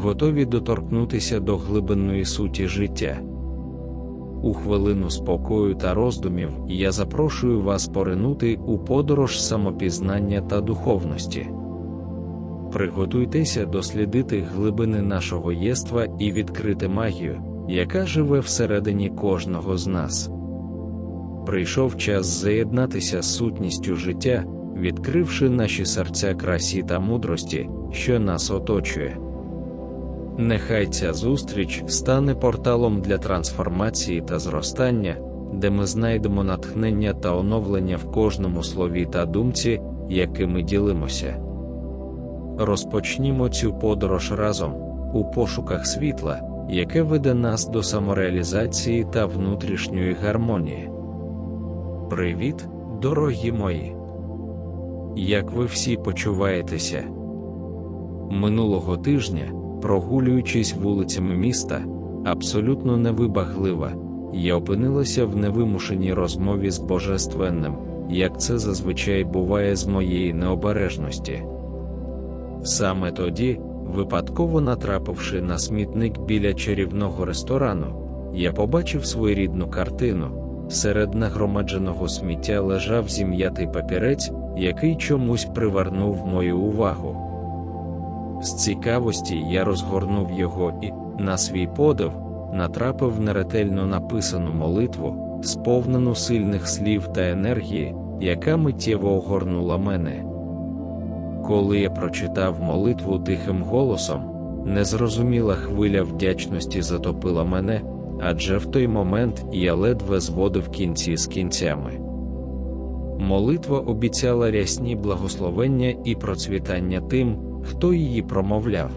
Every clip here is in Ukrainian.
готові доторкнутися до глибинної суті життя. У хвилину спокою та роздумів я запрошую вас поринути у подорож самопізнання та духовності. Приготуйтеся дослідити глибини нашого єства і відкрити магію, яка живе всередині кожного з нас. Прийшов час заєднатися з сутністю життя, відкривши наші серця красі та мудрості, що нас оточує. Нехай ця зустріч стане порталом для трансформації та зростання, де ми знайдемо натхнення та оновлення в кожному слові та думці, якими ділимося. Розпочнімо цю подорож разом у пошуках світла, яке веде нас до самореалізації та внутрішньої гармонії. Привіт, дорогі мої! Як ви всі почуваєтеся? Минулого тижня, прогулюючись вулицями міста, абсолютно невибаглива, я опинилася в невимушеній розмові з Божественним, як це зазвичай буває з моєї необережності. Саме тоді, випадково натрапивши на смітник біля чарівного ресторану, я побачив своєрідну картину. Серед нагромадженого сміття лежав зім'ятий папірець, який чомусь привернув мою увагу. З цікавості я розгорнув його і, на свій подив, натрапив на ретельно написану молитву, сповнену сильних слів та енергії, яка миттєво огорнула мене. Коли я прочитав молитву тихим голосом, незрозуміла хвиля вдячності затопила мене, адже в той момент я ледве зводив кінці з кінцями. Молитва обіцяла рясні благословення і процвітання тим, хто її промовляв.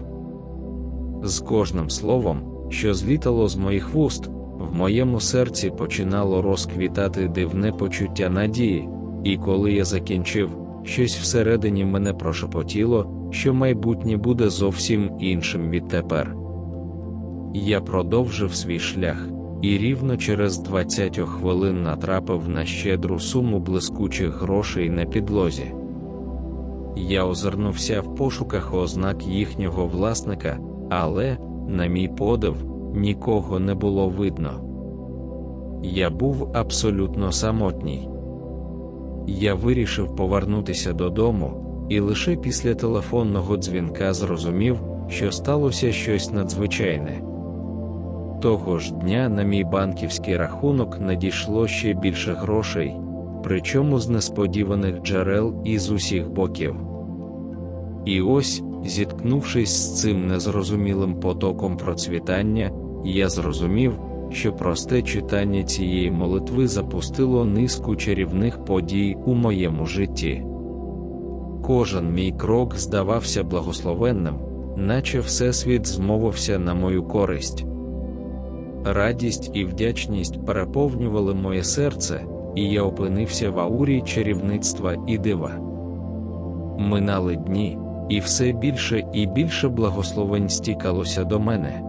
З кожним словом, що злітало з моїх вуст, в моєму серці починало розквітати дивне почуття надії, і коли я закінчив, щось всередині мене прошепотіло, що майбутнє буде зовсім іншим відтепер. Я продовжив свій шлях, і рівно через 20 хвилин натрапив на щедру суму блискучих грошей на підлозі. Я озирнувся в пошуках ознак їхнього власника, але, на мій подив, нікого не було видно. Я був абсолютно самотній. Я вирішив повернутися додому, і лише після телефонного дзвінка зрозумів, що сталося щось надзвичайне. Того ж дня на мій банківський рахунок надійшло ще більше грошей, причому з несподіваних джерел і з усіх боків. І ось, зіткнувшись з цим незрозумілим потоком процвітання, я зрозумів, що просте читання цієї молитви запустило низку чарівних подій у моєму житті. Кожен мій крок здавався благословенним, наче Всесвіт змовився на мою користь. Радість і вдячність переповнювали моє серце, і я опинився в аурі чарівництва і дива. Минали дні, і все більше і більше благословень стікалося до мене.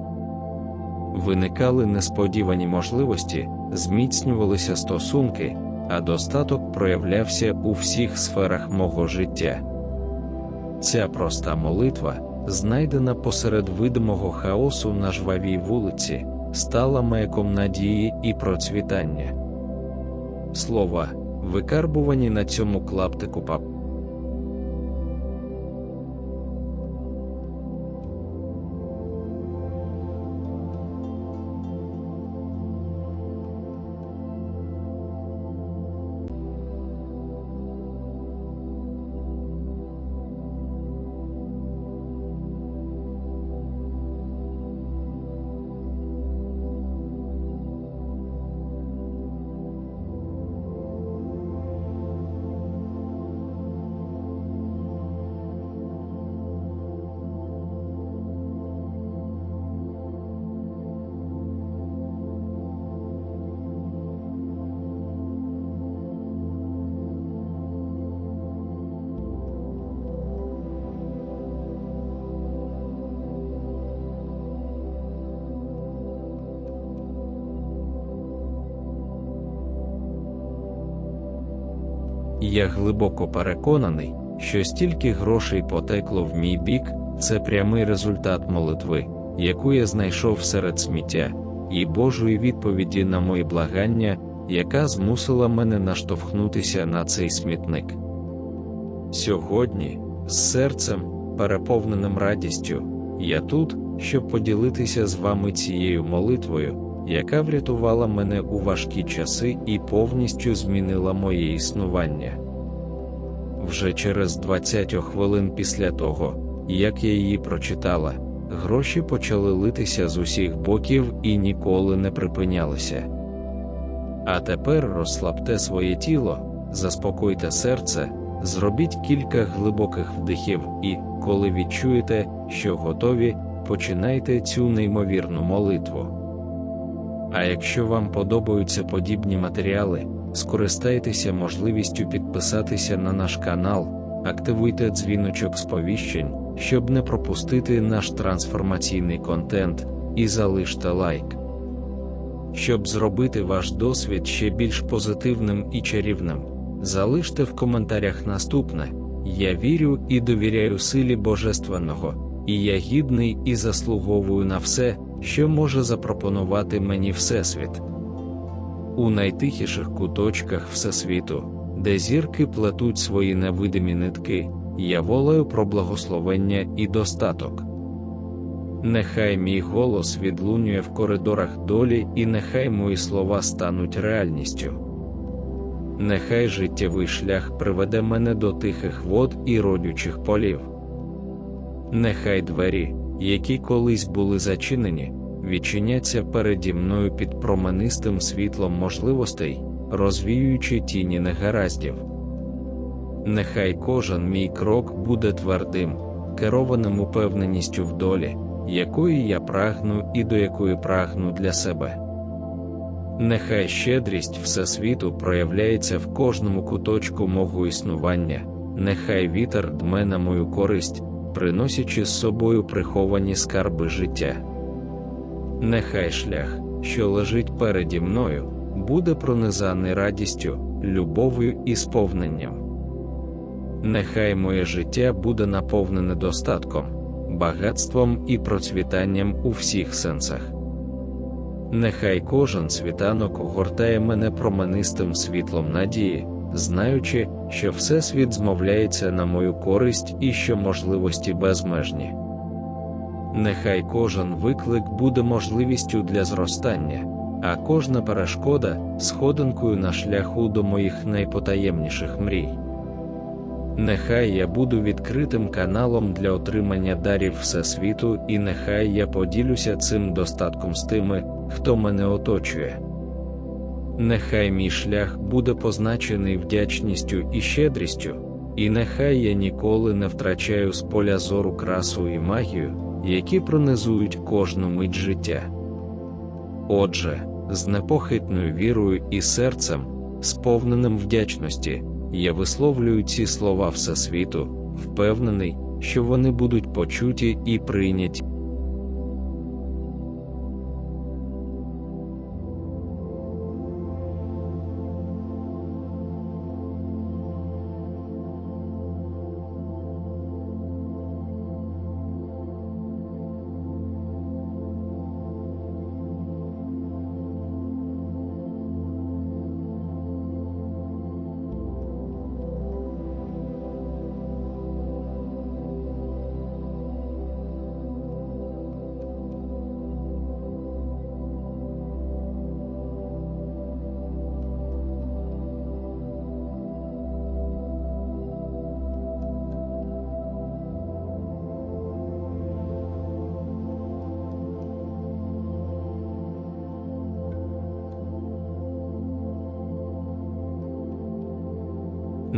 Виникали несподівані можливості, зміцнювалися стосунки, а достаток проявлявся у всіх сферах мого життя. Ця проста молитва, знайдена посеред видимого хаосу на жвавій вулиці стала маяком надії і процвітання. Слова, викарбувані на цьому клаптику Я глибоко переконаний, що стільки грошей потекло в мій бік, це прямий результат молитви, яку я знайшов серед сміття, і Божої відповіді на мої благання, яка змусила мене наштовхнутися на цей смітник. Сьогодні, з серцем, переповненим радістю, я тут, щоб поділитися з вами цією молитвою, яка врятувала мене у важкі часи і повністю змінила моє існування. Вже через 20 хвилин після того, як я її прочитала, гроші почали литися з усіх боків і ніколи не припинялися. А тепер розслабте своє тіло, заспокойте серце, зробіть кілька глибоких вдихів і, коли відчуєте, що готові, починайте цю неймовірну молитву. А якщо вам подобаються подібні матеріали, скористайтеся можливістю підписатися на наш канал, активуйте дзвіночок сповіщень, щоб не пропустити наш трансформаційний контент, і залиште лайк. Щоб зробити ваш досвід ще більш позитивним і чарівним, залиште в коментарях наступне: Я вірю і довіряю силі Божественного, і я гідний і заслуговую на все, що може запропонувати мені Всесвіт. У найтихіших куточках Всесвіту, де зірки плетуть свої невидимі нитки, я волаю про благословення і достаток. Нехай мій голос відлунює в коридорах долі, і нехай мої слова стануть реальністю. Нехай життєвий шлях приведе мене до тихих вод і родючих полів. Нехай двері, які колись були зачинені, відчиняться переді мною під променистим світлом можливостей, розвіюючи тіні негараздів. Нехай кожен мій крок буде твердим, керованим упевненістю в долі, якої я прагну і до якої прагну для себе. Нехай щедрість Всесвіту проявляється в кожному куточку мого існування, нехай вітер дме на мою користь, приносячи з собою приховані скарби життя. Нехай шлях, що лежить переді мною, буде пронизаний радістю, любов'ю і сповненням. Нехай моє життя буде наповнене достатком, багатством і процвітанням у всіх сенсах. Нехай кожен світанок огортає мене променистим світлом надії, знаючи, що Всесвіт змовляється на мою користь і що можливості безмежні. Нехай кожен виклик буде можливістю для зростання, а кожна перешкода сходинкою на шляху до моїх найпотаємніших мрій. Нехай я буду відкритим каналом для отримання дарів Всесвіту, і нехай я поділюся цим достатком з тими, хто мене оточує. Нехай мій шлях буде позначений вдячністю і щедрістю, і нехай я ніколи не втрачаю з поля зору красу і магію, які пронизують кожну мить життя. Отже, з непохитною вірою і серцем, сповненим вдячності, я висловлюю ці слова Всесвіту, впевнений, що вони будуть почуті і прийняті.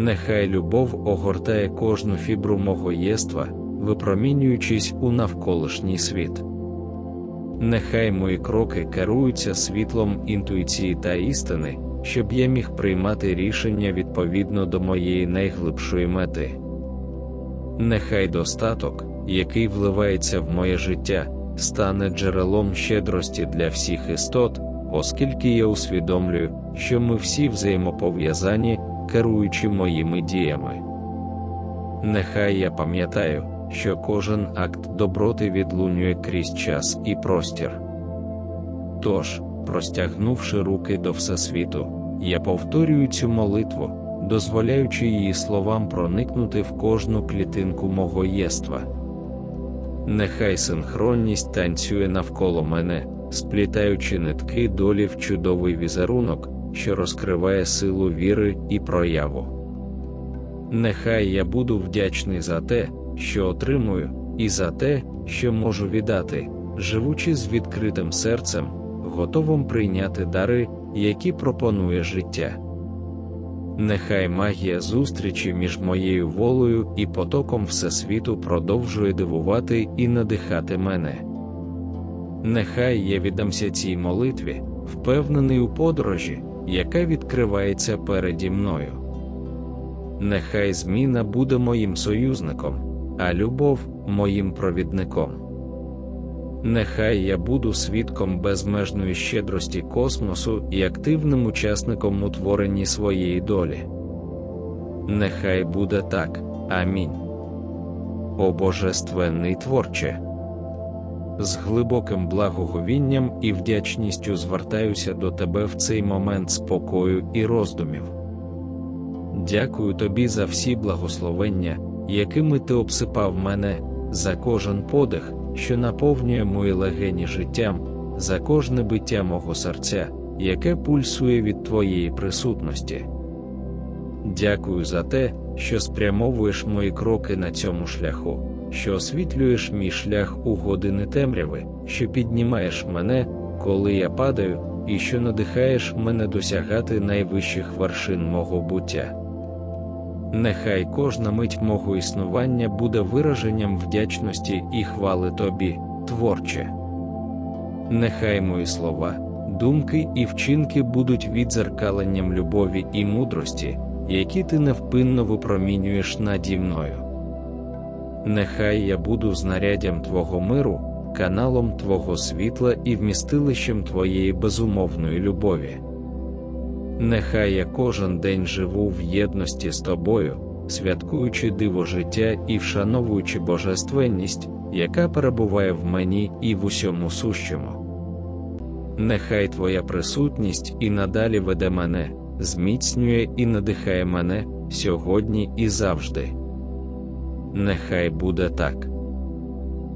Нехай любов огортає кожну фібру мого єства, випромінюючись у навколишній світ. Нехай мої кроки керуються світлом інтуїції та істини, щоб я міг приймати рішення відповідно до моєї найглибшої мети. Нехай достаток, який вливається в моє життя, стане джерелом щедрості для всіх істот, оскільки я усвідомлюю, що ми всі взаємопов'язані керуючи моїми діями. Нехай я пам'ятаю, що кожен акт доброти відлунює крізь час і простір. Тож, простягнувши руки до Всесвіту, я повторюю цю молитву, дозволяючи її словам проникнути в кожну клітинку мого єства. Нехай синхронність танцює навколо мене, сплітаючи нитки долі в чудовий візерунок, що розкриває силу віри і прояву. Нехай я буду вдячний за те, що отримую, і за те, що можу віддати, живучи з відкритим серцем, готовим прийняти дари, які пропонує життя. Нехай магія зустрічі між моєю волею і потоком Всесвіту продовжує дивувати і надихати мене. Нехай я віддамся цій молитві, впевнений у подорожі, яка відкривається переді мною. Нехай зміна буде моїм союзником, а любов моїм провідником. Нехай я буду свідком безмежної щедрості космосу і активним учасником у творенні своєї долі. Нехай буде так. Амінь. О Божественний творче. З глибоким благоговінням і вдячністю звертаюся до тебе в цей момент спокою і роздумів. Дякую тобі за всі благословення, якими ти обсипав мене, за кожен подих, що наповнює мої легені життям, за кожне биття мого серця, яке пульсує від твоєї присутності. Дякую за те, що спрямовуєш мої кроки на цьому шляху, що освітлюєш мій шлях у години темряви, що піднімаєш мене, коли я падаю, і що надихаєш мене досягати найвищих вершин мого буття. Нехай кожна мить мого існування буде вираженням вдячності і хвали тобі, творче. Нехай мої слова, думки і вчинки будуть відзеркаленням любові і мудрості, які ти невпинно випромінюєш наді мною. Нехай я буду знаряддям Твого миру, каналом Твого світла і вмістилищем Твоєї безумовної любові. Нехай я кожен день живу в єдності з тобою, святкуючи диво життя і вшановуючи божественність, яка перебуває в мені і в усьому сущому. Нехай Твоя присутність і надалі веде мене, зміцнює і надихає мене сьогодні і завжди. Нехай буде так.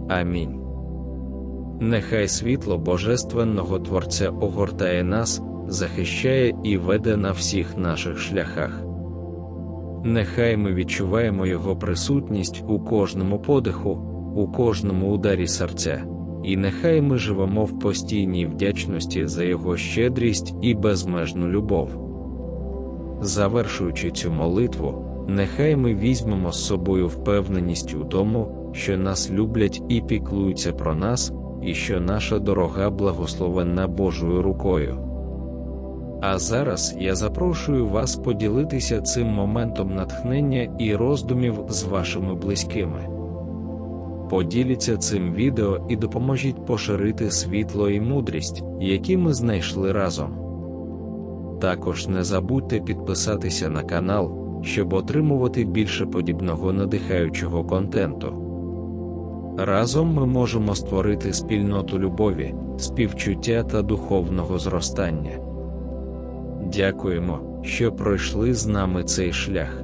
Амінь. Нехай світло Божественного Творця огортає нас захищає і веде на всіх наших шляхах. Нехай ми відчуваємо Його присутність у кожному подиху, у кожному ударі серця, і нехай ми живемо в постійній вдячності за Його щедрість і безмежну любов. Завершуючи цю молитву, нехай ми візьмемо з собою впевненість у тому, що нас люблять і піклуються про нас, і що наша дорога благословенна Божою рукою. А зараз я запрошую вас поділитися цим моментом натхнення і роздумів з вашими близькими. Поділіться цим відео і допоможіть поширити світло і мудрість, які ми знайшли разом. Також не забудьте підписатися на канал, щоб отримувати більше подібного надихаючого контенту. Разом ми можемо створити спільноту любові, співчуття та духовного зростання. Дякуємо, що пройшли з нами цей шлях.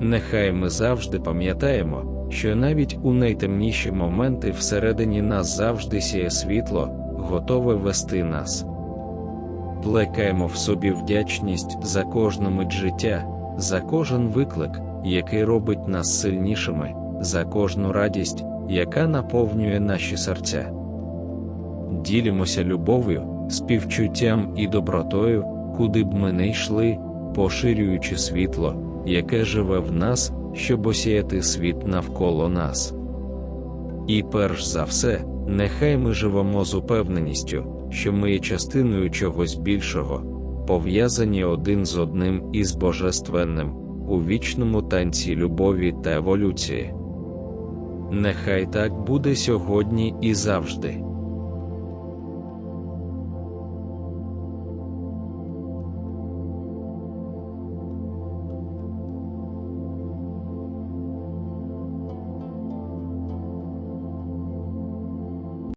Нехай ми завжди пам'ятаємо, що навіть у найтемніші моменти всередині нас завжди сіє світло, готове вести нас. Плекаємо в собі вдячність за кожну мить життя, за кожен виклик, який робить нас сильнішими, за кожну радість, яка наповнює наші серця. Ділімося любов'ю, співчуттям і добротою куди б ми не йшли, поширюючи світло, яке живе в нас, щоб осіяти світ навколо нас. І перш за все, нехай ми живемо з упевненістю, що ми є частиною чогось більшого, пов'язані один з одним із божественним у вічному танці любові та еволюції. Нехай так буде сьогодні і завжди.